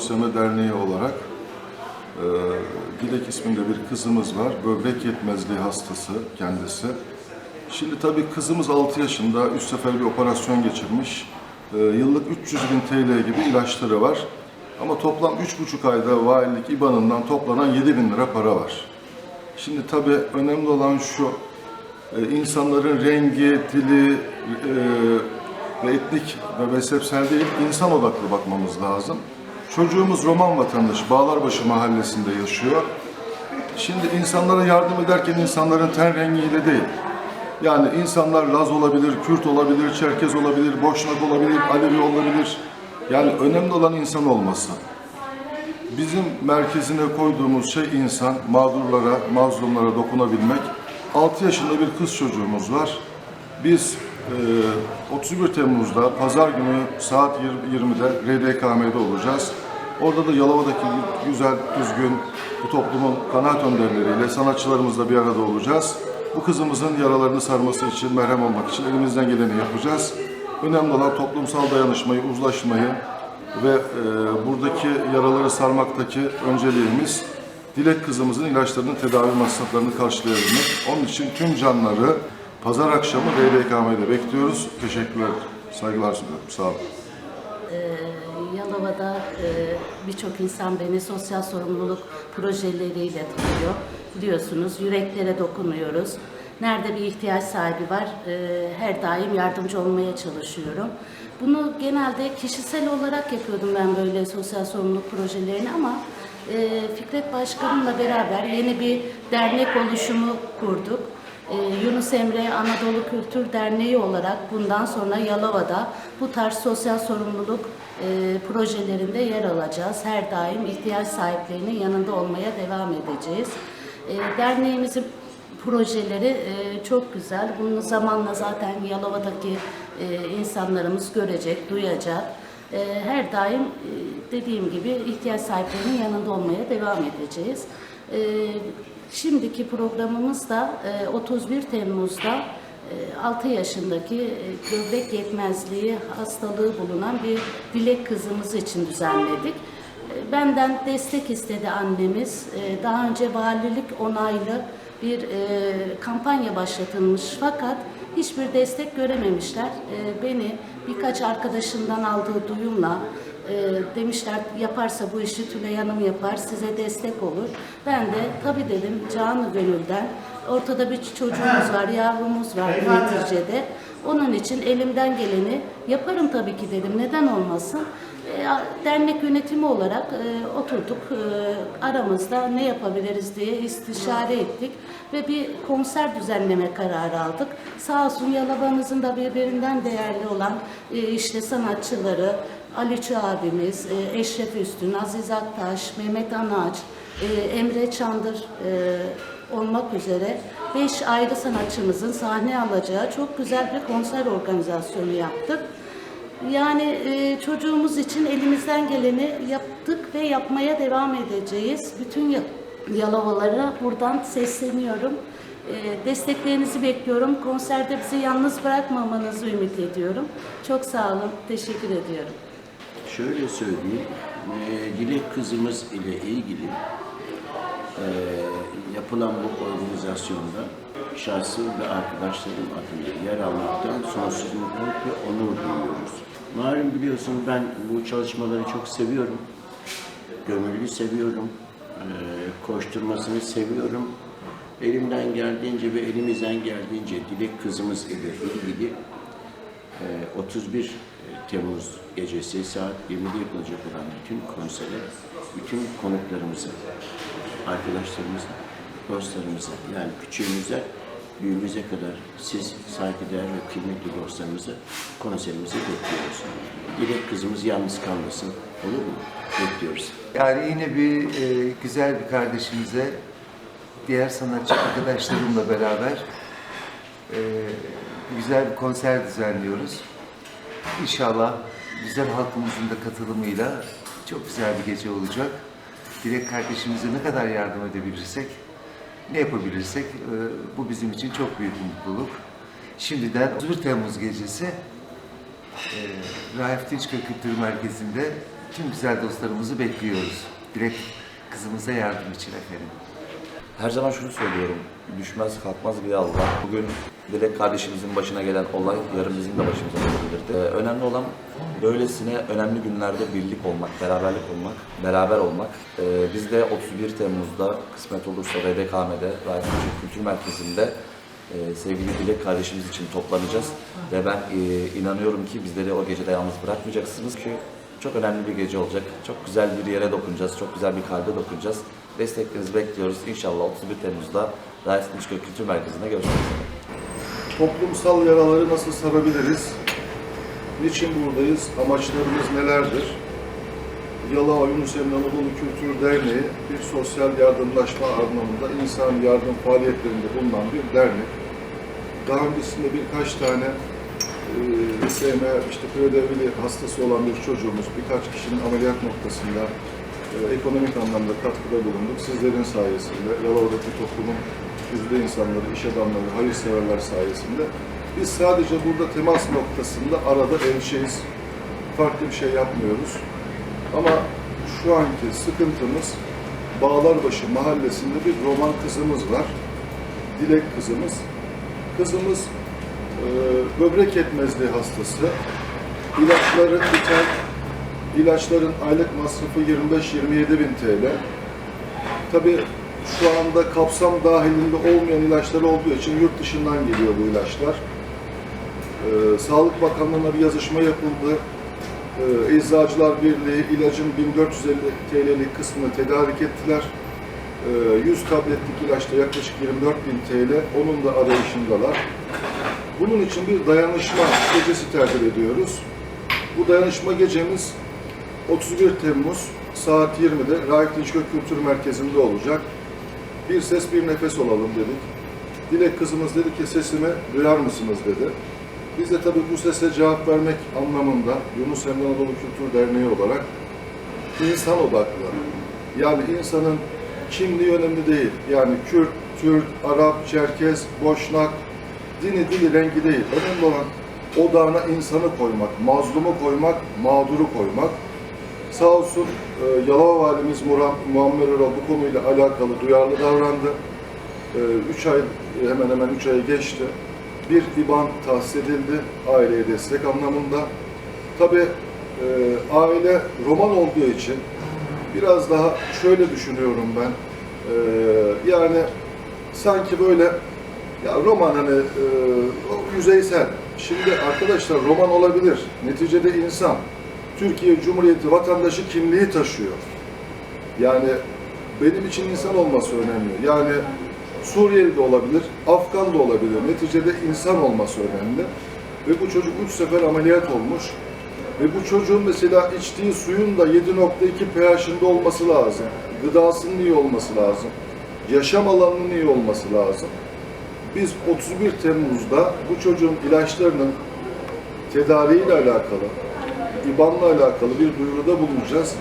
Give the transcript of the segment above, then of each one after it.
Sanı Derneği olarak e, Dilek isminde bir kızımız var. Böbrek yetmezliği hastası kendisi. Şimdi tabii kızımız 6 yaşında, 3 sefer bir operasyon geçirmiş. E, yıllık 300 bin TL gibi ilaçları var. Ama toplam 3,5 ayda valilik IBAN'ından toplanan 7 bin lira para var. Şimdi tabii önemli olan şu, e, insanların rengi, dili e, ve etnik ve mezhepsel değil, insan odaklı bakmamız lazım. Çocuğumuz Roman vatandaşı, Bağlarbaşı mahallesinde yaşıyor. Şimdi insanlara yardım ederken insanların ten rengiyle değil. Yani insanlar Laz olabilir, Kürt olabilir, Çerkez olabilir, Boşnak olabilir, Alevi olabilir. Yani önemli olan insan olması. Bizim merkezine koyduğumuz şey insan, mağdurlara, mazlumlara dokunabilmek. 6 yaşında bir kız çocuğumuz var. Biz e, 31 Temmuz'da pazar günü saat 20'de RDKM'de olacağız. Orada da Yalova'daki güzel, düzgün bu toplumun kanaat önderleriyle, sanatçılarımızla bir arada olacağız. Bu kızımızın yaralarını sarması için, merhem olmak için elimizden geleni yapacağız. Önemli olan toplumsal dayanışmayı, uzlaşmayı, ve e, buradaki yaraları sarmaktaki önceliğimiz Dilek kızımızın ilaçlarının tedavi masraflarını karşılayabilmek. Onun için tüm canları pazar akşamı DLKM'de bekliyoruz. Teşekkürler, saygılar sunuyorum. Sağ olun. Yalova'da e, birçok insan beni sosyal sorumluluk projeleriyle tanıyor. Biliyorsunuz yüreklere dokunuyoruz. Nerede bir ihtiyaç sahibi var e, her daim yardımcı olmaya çalışıyorum. Bunu genelde kişisel olarak yapıyordum ben böyle sosyal sorumluluk projelerini ama e, Fikret Başkanımla beraber yeni bir dernek oluşumu kurduk. Ee, Yunus Emre Anadolu Kültür Derneği olarak bundan sonra Yalova'da bu tarz sosyal sorumluluk e, projelerinde yer alacağız. Her daim ihtiyaç sahiplerinin yanında olmaya devam edeceğiz. E, derneğimizin projeleri e, çok güzel. Bunu zamanla zaten Yalova'daki insanlarımız görecek, duyacak. Her daim dediğim gibi ihtiyaç sahiplerinin yanında olmaya devam edeceğiz. E, Şimdiki programımız da e, 31 Temmuz'da e, 6 yaşındaki e, böbrek yetmezliği hastalığı bulunan bir dilek kızımız için düzenledik. E, Benden destek istedi annemiz. E, Daha önce valilik onaylı bir e, kampanya başlatılmış fakat hiçbir destek görememişler. E, Beni birkaç arkadaşından aldığı duyumla e, demişler yaparsa bu işi Tülay Hanım yapar, size destek olur. Ben de tabii dedim canı gönülden ortada bir çocuğumuz var, yavrumuz var neticede. Onun için elimden geleni yaparım tabii ki dedim. Neden olmasın? E, dernek yönetimi olarak e, oturduk e, aramızda ne yapabiliriz diye istişare ettik ve bir konser düzenleme kararı aldık. Sağ olsun Yalova'mızın da birbirinden değerli olan e, işte sanatçıları, Ali Çığ abimiz, e, Eşref Üstün, Aziz Aktaş, Mehmet Anaç, e, Emre Çandır e, olmak üzere beş ayrı sanatçımızın sahne alacağı çok güzel bir konser organizasyonu yaptık. Yani e, çocuğumuz için elimizden geleni yaptık ve yapmaya devam edeceğiz. Bütün ya- Yalovalara buradan sesleniyorum. Desteklerinizi bekliyorum. Konserde bizi yalnız bırakmamanızı ümit ediyorum. Çok sağ olun. Teşekkür ediyorum. Şöyle söyleyeyim, e, Dilek kızımız ile ilgili e, yapılan bu organizasyonda şahsım ve arkadaşlarım adına yer almaktan sonsuz mutluluk ve onur duyuyoruz. Malum biliyorsun ben bu çalışmaları çok seviyorum. Gönüllü seviyorum. E, koşturmasını seviyorum. Elimden geldiğince ve elimizden geldiğince Dilek kızımız ile ilgili ee, 31 Temmuz gecesi saat 20'de yapılacak olan bütün konsere, bütün konuklarımızı, arkadaşlarımızı, dostlarımızı yani küçüğümüze, büyüğümüze kadar siz saygıdeğer ve kıymetli dostlarımızı konserimize bekliyoruz. Dilek kızımız yalnız kalmasın. Olur mu? Bekliyoruz. Yani yine bir e, güzel bir kardeşimize, diğer sanatçı arkadaşlarımla beraber e, güzel bir konser düzenliyoruz. İnşallah güzel halkımızın da katılımıyla çok güzel bir gece olacak. Dilek kardeşimize ne kadar yardım edebilirsek, ne yapabilirsek e, bu bizim için çok büyük bir mutluluk. Şimdiden 31 Temmuz gecesi e, Raif Dinçka Kültür Merkezi'nde tüm güzel dostlarımızı bekliyoruz. Dilek kızımıza yardım için efendim. Her zaman şunu söylüyorum. Düşmez kalkmaz bir Allah. Bugün Dilek kardeşimizin başına gelen olay yarın bizim de başımıza gelebilirdi. Ee, önemli olan böylesine önemli günlerde birlik olmak, beraberlik olmak, beraber olmak. Ee, biz de 31 Temmuz'da kısmet olursa Raif Küçük Kültür Merkezi'nde e, sevgili Dilek kardeşimiz için toplanacağız. Ve ben e, inanıyorum ki bizleri o gecede yalnız bırakmayacaksınız. Çünkü çok önemli bir gece olacak. Çok güzel bir yere dokunacağız. Çok güzel bir kalbe dokunacağız. Desteklerinizi bekliyoruz. İnşallah 31 Temmuz'da Raif Dinçköy Kültür Merkezi'nde görüşmek üzere. Toplumsal yaraları nasıl sarabiliriz? Niçin buradayız? Amaçlarımız nelerdir? Yalova Yunus Emre Anadolu Kültür Derneği bir sosyal yardımlaşma anlamında insan yardım faaliyetlerinde bulunan bir dernek. Daha öncesinde birkaç tane e, SM, işte Pöydevili hastası olan bir çocuğumuz, birkaç kişinin ameliyat noktasında e, ekonomik anlamda katkıda bulunduk. Sizlerin sayesinde, Yalova'daki toplumun yüzde insanları, iş adamları, hayırseverler sayesinde. Biz sadece burada temas noktasında arada elçeyiz. Farklı bir şey yapmıyoruz. Ama şu anki sıkıntımız Bağlarbaşı mahallesinde bir roman kızımız var. Dilek kızımız. Kızımız e, böbrek yetmezliği hastası. İlaçları biter. İlaçların aylık masrafı 25-27 bin TL. Tabii şu anda kapsam dahilinde olmayan ilaçlar olduğu için yurt dışından geliyor bu ilaçlar. Ee, Sağlık Bakanlığı'na bir yazışma yapıldı. Ee, Eczacılar Birliği ilacın 1450 TL'lik kısmını tedarik ettiler. Ee, 100 tabletlik ilaçta yaklaşık 24 bin TL. Onun da arayışındalar. Bunun için bir dayanışma gecesi tertip ediyoruz. Bu dayanışma gecemiz 31 Temmuz saat 20'de Raif Dinçköy Kültür Merkezi'nde olacak. Bir ses bir nefes olalım dedik. Dilek kızımız dedi ki sesimi duyar mısınız dedi. Biz de tabii bu sese cevap vermek anlamında Yunus Emre Anadolu Kültür Derneği olarak insan odaklı. Yani insanın kimliği önemli değil. Yani Kürt, Türk, Arap, Çerkez, Boşnak, dini, dili, rengi değil. Önemli olan odağına insanı koymak, mazlumu koymak, mağduru koymak. Sağ olsun e, Yalova Valimiz Muram, Muammer Ero bu konuyla alakalı duyarlı davrandı. 3 ay, hemen hemen 3 ayı geçti. Bir IBAN tahsis edildi aileye destek anlamında. Tabii e, aile roman olduğu için biraz daha şöyle düşünüyorum ben. E, yani sanki böyle ya roman hani e, yüzeysel. Şimdi arkadaşlar roman olabilir. Neticede insan. Türkiye Cumhuriyeti vatandaşı kimliği taşıyor. Yani benim için insan olması önemli. Yani Suriyeli de olabilir, Afgan da olabilir. Neticede insan olması önemli. Ve bu çocuk üç sefer ameliyat olmuş. Ve bu çocuğun mesela içtiği suyun da 7.2 pH'inde olması lazım. Gıdasının iyi olması lazım. Yaşam alanının iyi olması lazım. Biz 31 Temmuz'da bu çocuğun ilaçlarının tedariğiyle alakalı, İBAN'la alakalı bir duyuruda bulunacağız.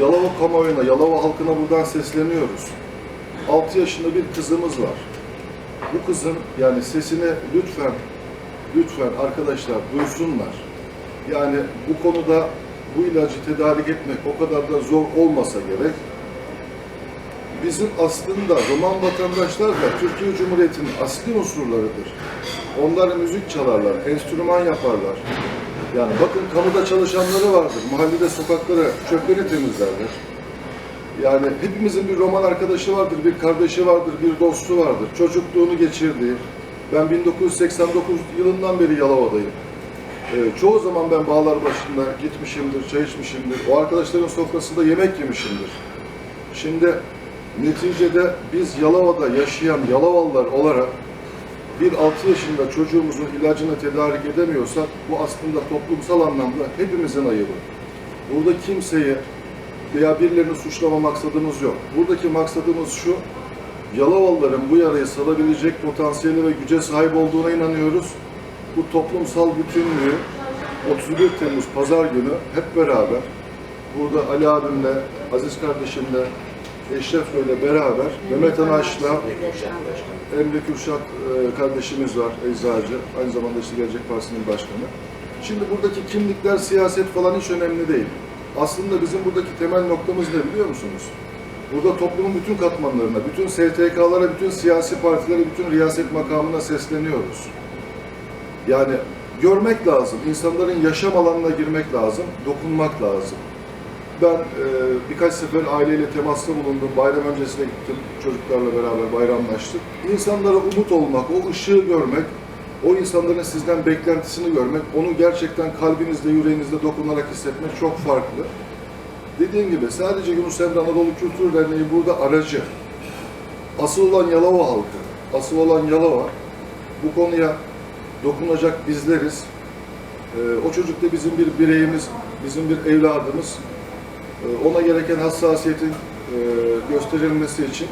Yalova kamuoyuna, Yalova halkına buradan sesleniyoruz. 6 yaşında bir kızımız var. Bu kızın yani sesini lütfen, lütfen arkadaşlar duysunlar. Yani bu konuda bu ilacı tedarik etmek o kadar da zor olmasa gerek. Bizim aslında Roman vatandaşlar da Türkiye Cumhuriyeti'nin asli unsurlarıdır. Onlar müzik çalarlar, enstrüman yaparlar. Yani bakın kamuda çalışanları vardır. Mahallede sokakları, çöpleri temizlerler. Yani hepimizin bir roman arkadaşı vardır, bir kardeşi vardır, bir dostu vardır. Çocukluğunu geçirdiği. Ben 1989 yılından beri Yalova'dayım. Ee, çoğu zaman ben bağlar başında gitmişimdir, çay içmişimdir. O arkadaşların sofrasında yemek yemişimdir. Şimdi neticede biz Yalova'da yaşayan Yalovalılar olarak bir 6 yaşında çocuğumuzun ilacını tedarik edemiyorsak bu aslında toplumsal anlamda hepimizin ayıbı. Burada kimseyi veya birilerini suçlama maksadımız yok. Buradaki maksadımız şu, Yalovalıların bu yarayı salabilecek potansiyeli ve güce sahip olduğuna inanıyoruz. Bu toplumsal bütünlüğü 31 Temmuz Pazar günü hep beraber burada Ali abimle, Aziz kardeşimle, Eşref ile beraber Mehmet Anaş'la Emre Kürşat e, kardeşimiz var, eczacı. Aynı zamanda işte Gelecek Partisi'nin başkanı. Şimdi buradaki kimlikler, siyaset falan hiç önemli değil. Aslında bizim buradaki temel noktamız ne biliyor musunuz? Burada toplumun bütün katmanlarına, bütün STK'lara, bütün siyasi partilere, bütün riyaset makamına sesleniyoruz. Yani görmek lazım, insanların yaşam alanına girmek lazım, dokunmak lazım. Ben e, birkaç sefer aileyle temasta bulundum, bayram öncesine gittim, çocuklarla beraber bayramlaştık. İnsanlara umut olmak, o ışığı görmek, o insanların sizden beklentisini görmek, onu gerçekten kalbinizde, yüreğinizde dokunarak hissetmek çok farklı. Dediğim gibi sadece Yunus Emre Anadolu Kültür Derneği burada aracı. Asıl olan Yalova halkı, asıl olan Yalova. Bu konuya dokunacak bizleriz. Ee, o çocuk da bizim bir bireyimiz, bizim bir evladımız. Ee, ona gereken hassasiyetin e, gösterilmesi için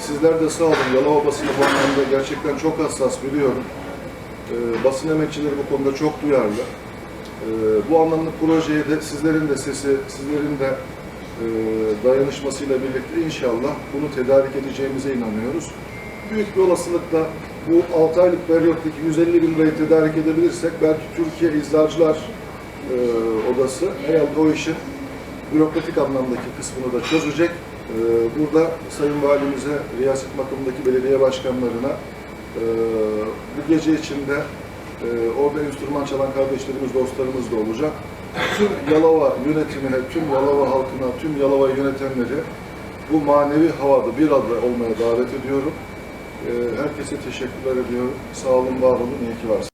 sizler de sağ olun. Yalova basını bu anlamda gerçekten çok hassas biliyorum. Ee, basın emekçileri bu konuda çok duyarlı. Ee, bu anlamda projeye de sizlerin de sesi, sizlerin de e, dayanışmasıyla birlikte inşallah bunu tedarik edeceğimize inanıyoruz. Büyük bir olasılıkla bu 6 aylık periyottaki 150 bin lirayı tedarik edebilirsek belki Türkiye İzlacılar e, Odası herhalde o işin bürokratik anlamdaki kısmını da çözecek. E, burada Sayın Valimize, riyaset makamındaki belediye başkanlarına e, bu gece içinde e, orada enstrüman çalan kardeşlerimiz, dostlarımız da olacak. Tüm Yalova yönetimine, tüm Yalova halkına, tüm Yalova yönetenleri bu manevi havada bir arada olmaya davet ediyorum. E, herkese teşekkürler ediyorum. Sağ olun, var olun, iyi ki varsınız.